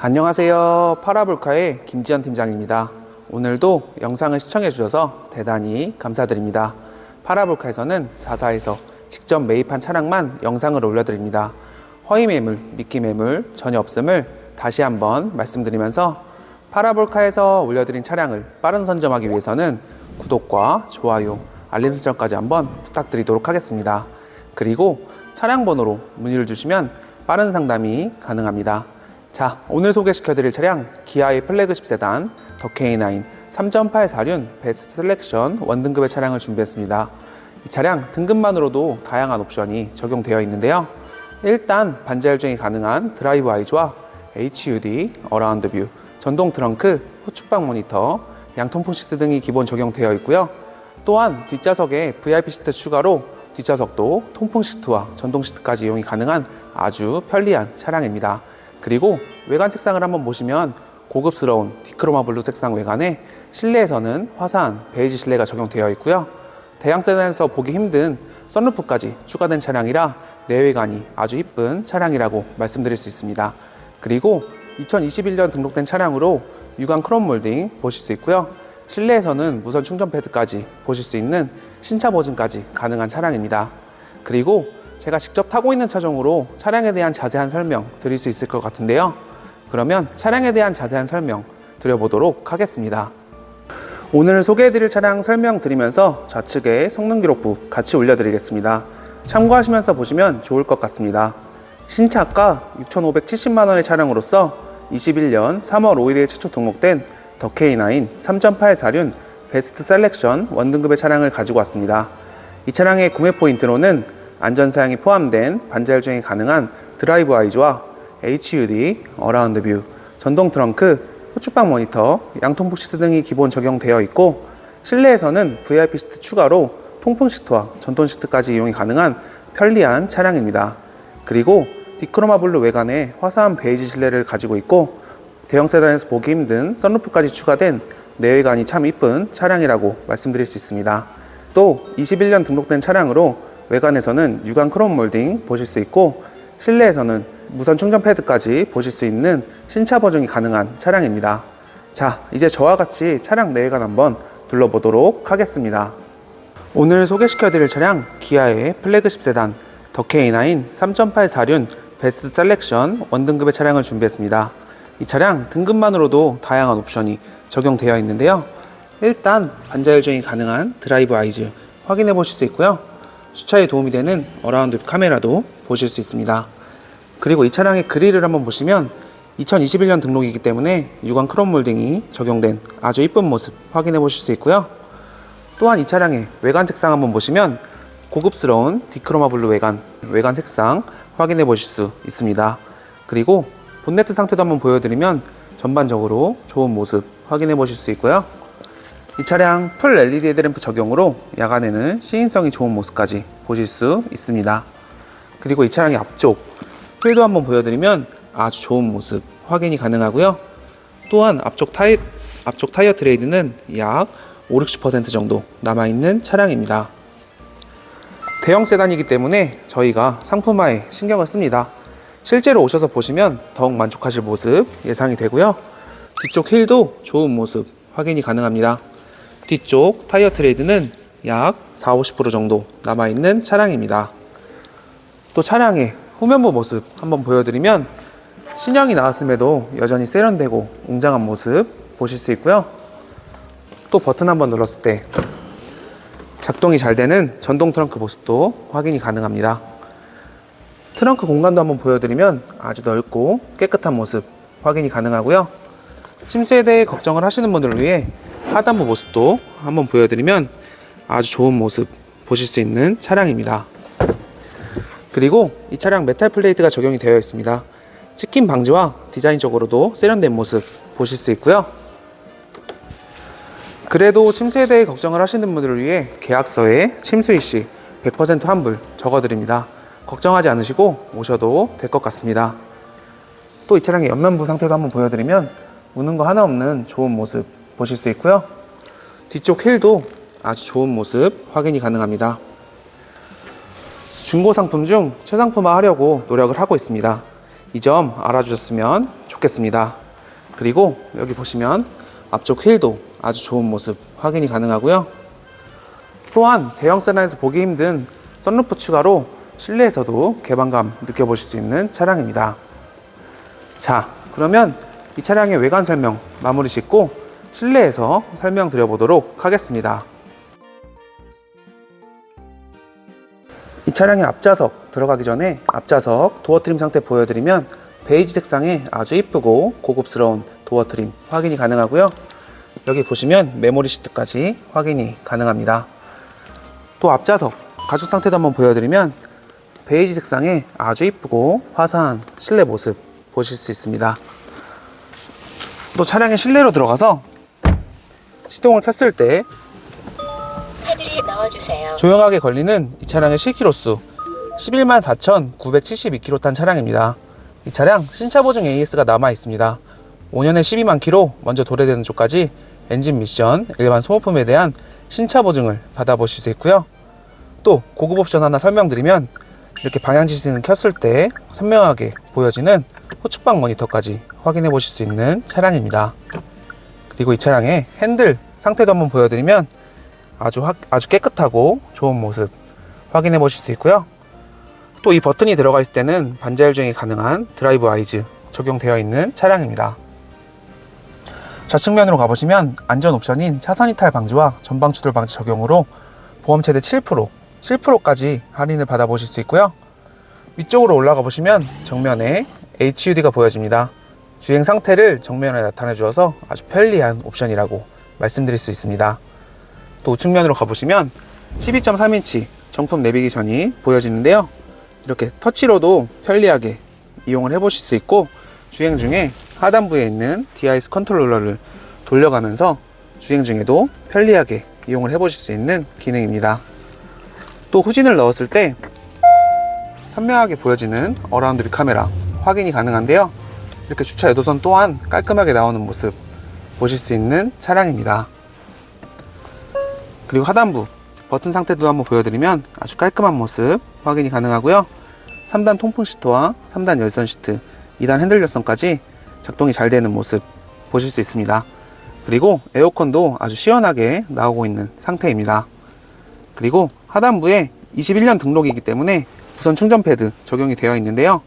안녕하세요. 파라볼카의 김지현 팀장입니다. 오늘도 영상을 시청해 주셔서 대단히 감사드립니다. 파라볼카에서는 자사에서 직접 매입한 차량만 영상을 올려드립니다. 허위 매물, 미끼 매물 전혀 없음을 다시 한번 말씀드리면서 파라볼카에서 올려드린 차량을 빠른 선점하기 위해서는 구독과 좋아요, 알림 설정까지 한번 부탁드리도록 하겠습니다. 그리고 차량 번호로 문의를 주시면 빠른 상담이 가능합니다. 자, 오늘 소개시켜드릴 차량 기아의 플래그십 세단 더케이9 3.8사륜 베스트 셀렉션 원등급의 차량을 준비했습니다. 이 차량 등급만으로도 다양한 옵션이 적용되어 있는데요. 일단 반자율주행이 가능한 드라이브 아이즈와 HUD, 어라운드 뷰, 전동 트렁크, 후측방 모니터, 양통풍 시트 등이 기본 적용되어 있고요. 또한 뒷좌석에 VIP 시트 추가로 뒷좌석도 통풍 시트와 전동 시트까지 이용이 가능한 아주 편리한 차량입니다. 그리고 외관 색상을 한번 보시면 고급스러운 디크로마 블루 색상 외관에 실내에서는 화사한 베이지 실내가 적용되어 있고요. 대형 세단에서 보기 힘든 썬루프까지 추가된 차량이라 내외관이 아주 이쁜 차량이라고 말씀드릴 수 있습니다. 그리고 2021년 등록된 차량으로 유광 크롬 몰딩 보실 수 있고요. 실내에서는 무선 충전 패드까지 보실 수 있는 신차 보증까지 가능한 차량입니다. 그리고 제가 직접 타고 있는 차종으로 차량에 대한 자세한 설명 드릴 수 있을 것 같은데요. 그러면 차량에 대한 자세한 설명 드려보도록 하겠습니다. 오늘 소개해드릴 차량 설명드리면서 좌측에 성능 기록부 같이 올려드리겠습니다. 참고하시면서 보시면 좋을 것 같습니다. 신차가 6,570만 원의 차량으로서 21년 3월 5일에 최초 등록된 더케이9 3.8사륜 베스트 셀렉션 원등급의 차량을 가지고 왔습니다. 이 차량의 구매 포인트로는 안전사양이 포함된 반자율 주행이 가능한 드라이브 아이즈와 HUD, 어라운드 뷰, 전동 트렁크, 후측방 모니터, 양통풍 시트 등이 기본 적용되어 있고 실내에서는 VIP 시트 추가로 통풍 시트와 전동 시트까지 이용이 가능한 편리한 차량입니다. 그리고 디크로마 블루 외관에 화사한 베이지 실내를 가지고 있고 대형 세단에서 보기 힘든 썬루프까지 추가된 내외관이 참 이쁜 차량이라고 말씀드릴 수 있습니다. 또 21년 등록된 차량으로 외관에서는 유광 크롬 몰딩 보실 수 있고 실내에서는 무선 충전 패드까지 보실 수 있는 신차 보증이 가능한 차량입니다. 자, 이제 저와 같이 차량 내외관 한번 둘러보도록 하겠습니다. 오늘 소개시켜드릴 차량 기아의 플래그십 세단 더케이9 3.8 사륜 베스트 셀렉션 원등급의 차량을 준비했습니다. 이 차량 등급만으로도 다양한 옵션이 적용되어 있는데요. 일단 반자율 주행이 가능한 드라이브 아이즈 확인해 보실 수 있고요. 주차에 도움이 되는 어라운드 카메라도 보실 수 있습니다. 그리고 이 차량의 그릴을 한번 보시면 2021년 등록이기 때문에 유광 크롬 몰딩이 적용된 아주 이쁜 모습 확인해 보실 수 있고요. 또한 이 차량의 외관 색상 한번 보시면 고급스러운 디크로마 블루 외관, 외관 색상 확인해 보실 수 있습니다. 그리고 본네트 상태도 한번 보여드리면 전반적으로 좋은 모습 확인해 보실 수 있고요. 이 차량 풀 LED 헤드램프 적용으로 야간에는 시인성이 좋은 모습까지 보실 수 있습니다. 그리고 이 차량의 앞쪽 휠도 한번 보여드리면 아주 좋은 모습 확인이 가능하고요. 또한 앞쪽 타이 앞쪽 타이어 트레이드는 약 5, 60% 정도 남아있는 차량입니다. 대형 세단이기 때문에 저희가 상품화에 신경을 씁니다. 실제로 오셔서 보시면 더욱 만족하실 모습 예상이 되고요. 뒤쪽 힐도 좋은 모습 확인이 가능합니다. 뒤쪽 타이어 트레이드는 약 4, 50% 정도 남아있는 차량입니다. 또 차량의 후면부 모습 한번 보여드리면 신형이 나왔음에도 여전히 세련되고 웅장한 모습 보실 수 있고요. 또 버튼 한번 눌렀을 때 작동이 잘 되는 전동 트렁크 모습도 확인이 가능합니다. 트렁크 공간도 한번 보여드리면 아주 넓고 깨끗한 모습 확인이 가능하고요. 침수에 대해 걱정을 하시는 분들을 위해 하단부 모습도 한번 보여드리면 아주 좋은 모습 보실 수 있는 차량입니다. 그리고 이 차량 메탈 플레이트가 적용이 되어 있습니다. 찍힘 방지와 디자인적으로도 세련된 모습 보실 수 있고요. 그래도 침수에 대해 걱정을 하시는 분들을 위해 계약서에 침수 일시 100% 환불 적어드립니다. 걱정하지 않으시고 오셔도 될 것 같습니다. 또 이 차량의 옆면부 상태도 한번 보여드리면 무는 거 하나 없는 좋은 모습 보실 수 있고요. 뒤쪽 휠도 아주 좋은 모습 확인이 가능합니다. 중고 상품 중 최상품화 하려고 노력을 하고 있습니다. 이 점 알아주셨으면 좋겠습니다. 그리고 여기 보시면 앞쪽 휠도 아주 좋은 모습 확인이 가능하고요. 또한 대형 세단에서 보기 힘든 썬루프 추가로 실내에서도 개방감 느껴보실 수 있는 차량입니다. 자, 그러면 이 차량의 외관 설명 마무리 짓고 실내에서 설명드려 보도록 하겠습니다. 이 차량의 앞좌석 들어가기 전에 앞좌석 도어 트림 상태 보여드리면 베이지 색상의 아주 이쁘고 고급스러운 도어 트림 확인이 가능하고요. 여기 보시면 메모리 시트까지 확인이 가능합니다. 또 앞좌석 가죽 상태도 한번 보여드리면 베이지 색상의 아주 이쁘고 화사한 실내 모습 보실 수 있습니다. 또 차량의 실내로 들어가서 시동을 켰을 때 카드를 넣어주세요. 조용하게 걸리는 이 차량의 실키로수 11만 4,972km 탄 차량입니다. 이 차량 신차 보증 AS가 남아 있습니다. 5년에 12만 km 먼저 도래되는 쪽까지 엔진 미션, 일반 소모품에 대한 신차 보증을 받아보실 수 있고요. 또 고급 옵션 하나 설명드리면 이렇게 방향 지시는 켰을 때 선명하게 보여지는 후측방 모니터까지 확인해 보실 수 있는 차량입니다. 그리고 이 차량의 핸들 상태도 한번 보여드리면 아주 확- 아주 깨끗하고 좋은 모습 확인해 보실 수 있고요. 또 이 버튼이 들어가 있을 때는 반자율 주행이 가능한 드라이브 아이즈 적용되어 있는 차량입니다. 좌측면으로 가보시면 안전 옵션인 차선 이탈 방지와 전방 추돌 방지 적용으로 보험 최대 7%, 7%까지 할인을 받아보실 수 있고요. 위쪽으로 올라가 보시면 정면에 HUD가 보여집니다. 주행 상태를 정면에 나타내 주어서 아주 편리한 옵션이라고 말씀드릴 수 있습니다. 또 우측면으로 가보시면 12.3인치 정품 내비게이션이 보여지는데요. 이렇게 터치로도 편리하게 이용을 해보실 수 있고 주행 중에 하단부에 있는 DIS 컨트롤러를 돌려가면서 주행 중에도 편리하게 이용을 해보실 수 있는 기능입니다. 또 후진을 넣었을 때 선명하게 보여지는 어라운드 뷰 카메라 확인이 가능한데요. 이렇게 주차 유도선 또한 깔끔하게 나오는 모습 보실 수 있는 차량입니다. 그리고 하단부 버튼 상태도 한번 보여드리면 아주 깔끔한 모습 확인이 가능하고요. 3단 통풍 시트와 3단 열선 시트, 2단 핸들 열선까지 작동이 잘 되는 모습 보실 수 있습니다. 그리고 에어컨도 아주 시원하게 나오고 있는 상태입니다. 그리고 하단부에 21년 등록이기 때문에 무선 충전 패드 적용이 되어 있는데요.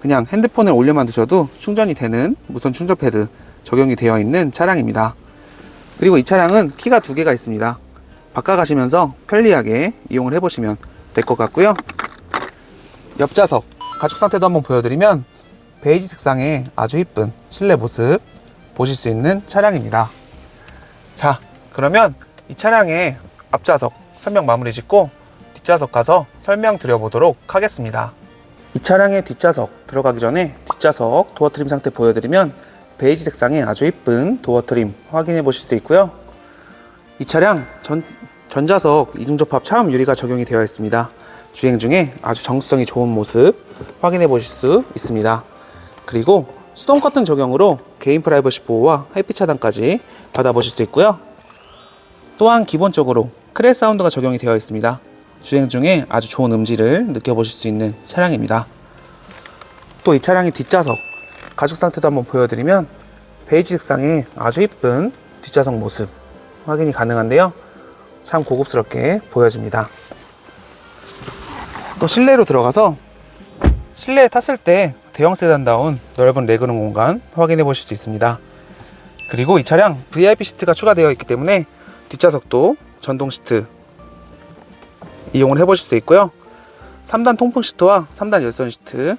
그냥 핸드폰을 올려만 두셔도 충전이 되는 무선 충전 패드 적용이 되어 있는 차량입니다. 그리고 이 차량은 키가 두 개가 있습니다. 바꿔 가시면서 편리하게 이용을 해보시면 될 것 같고요. 옆좌석 가죽 상태도 한번 보여드리면 베이지 색상의 아주 이쁜 실내 모습 보실 수 있는 차량입니다. 자, 그러면 이 차량의 앞좌석 설명 마무리 짓고 뒷좌석 가서 설명 드려보도록 하겠습니다. 이 차량의 뒷좌석 들어가기 전에 뒷좌석 도어 트림 상태 보여드리면 베이지 색상의 아주 이쁜 도어 트림 확인해 보실 수 있고요. 이 차량 전, 전자석 이중접합 차음 유리가 적용이 되어 있습니다. 주행 중에 아주 정수성이 좋은 모습 확인해 보실 수 있습니다. 그리고 수동 커튼 적용으로 개인 프라이버시 보호와 햇빛 차단까지 받아보실 수 있고요. 또한 기본적으로 크레 사운드가 적용이 되어 있습니다. 주행 중에 아주 좋은 음질을 느껴보실 수 있는 차량입니다. 또 이 차량의 뒷좌석 가죽 상태도 한번 보여드리면 베이지 색상의 아주 이쁜 뒷좌석 모습 확인이 가능한데요. 참 고급스럽게 보여집니다. 또 실내로 들어가서 실내에 탔을 때 대형 세단다운 넓은 레그룸 공간 확인해 보실 수 있습니다. 그리고 이 차량 VIP 시트가 추가되어 있기 때문에 뒷좌석도 전동 시트 이용을 해보실 수 있고요. 3단 통풍 시트와 3단 열선 시트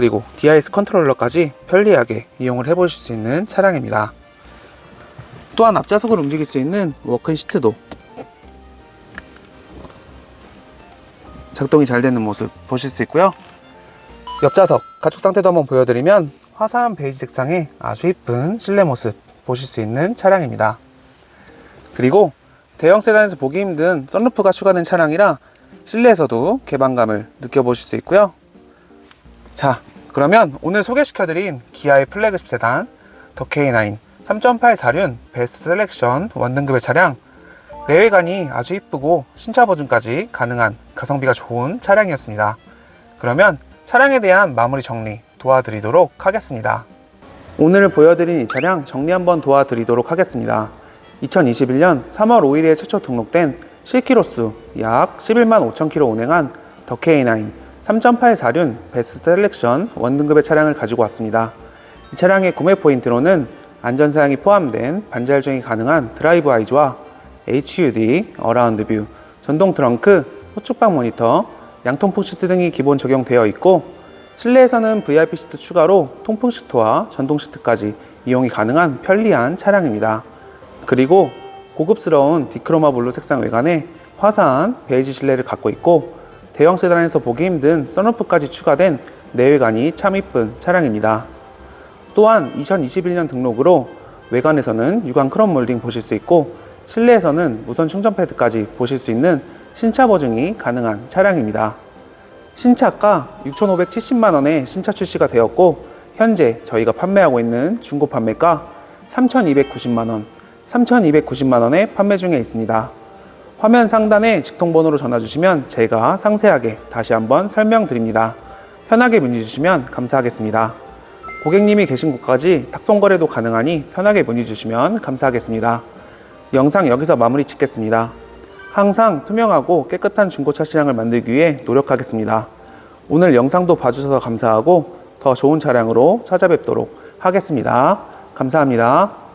그리고 DIS 컨트롤러까지 편리하게 이용을 해보실 수 있는 차량입니다. 또한 앞좌석을 움직일 수 있는 워크인 시트도 작동이 잘 되는 모습 보실 수 있고요. 옆좌석 가축 상태도 한번 보여드리면 화사한 베이지 색상의 아주 이쁜 실내 모습 보실 수 있는 차량입니다. 그리고 대형 세단에서 보기 힘든 썬루프가 추가된 차량이라 실내에서도 개방감을 느껴보실 수 있고요. 자, 그러면 오늘 소개시켜드린 기아의 플래그십 세단 더 K9 3.8 사륜 베스트 셀렉션 원등급의 차량 내외관이 아주 이쁘고 신차 보증까지 가능한 가성비가 좋은 차량이었습니다. 그러면 차량에 대한 마무리 정리 도와드리도록 하겠습니다. 오늘 보여드린 이 차량 정리 한번 도와드리도록 하겠습니다. 2021년 3월 5일에 최초 등록된 실키로수 약 11만 5천 킬로 운행한 더 K9 3.8사륜 베스트 셀렉션 원등급의 차량을 가지고 왔습니다. 이 차량의 구매 포인트로는 안전사양이 포함된 반자율 주행이 가능한 드라이브 아이즈와 HUD, 어라운드 뷰, 전동 트렁크, 후측방 모니터, 양통풍 시트 등이 기본 적용되어 있고 실내에서는 VIP 시트 추가로 통풍 시트와 전동 시트까지 이용이 가능한 편리한 차량입니다. 그리고 고급스러운 디크로마 블루 색상 외관에 화사한 베이지 실내를 갖고 있고 대형 세단에서 보기 힘든 선루프까지 추가된 내외관이 참 이쁜 차량입니다. 또한 2021년 등록으로 외관에서는 유광 크롬 몰딩 보실 수 있고 실내에서는 무선 충전 패드까지 보실 수 있는 신차 보증이 가능한 차량입니다. 신차가 6,570만 원에 신차 출시가 되었고 현재 저희가 판매하고 있는 중고 판매가 3,290만 원, 3,290만 원에 판매 중에 있습니다. 화면 상단에 직통번호로 전화 주시면 제가 상세하게 다시 한번 설명드립니다. 편하게 문의 주시면 감사하겠습니다. 고객님이 계신 곳까지 탁송 거래도 가능하니 편하게 문의 주시면 감사하겠습니다. 영상 여기서 마무리 짓겠습니다. 항상 투명하고 깨끗한 중고차 시장을 만들기 위해 노력하겠습니다. 오늘 영상도 봐주셔서 감사하고 더 좋은 차량으로 찾아뵙도록 하겠습니다. 감사합니다.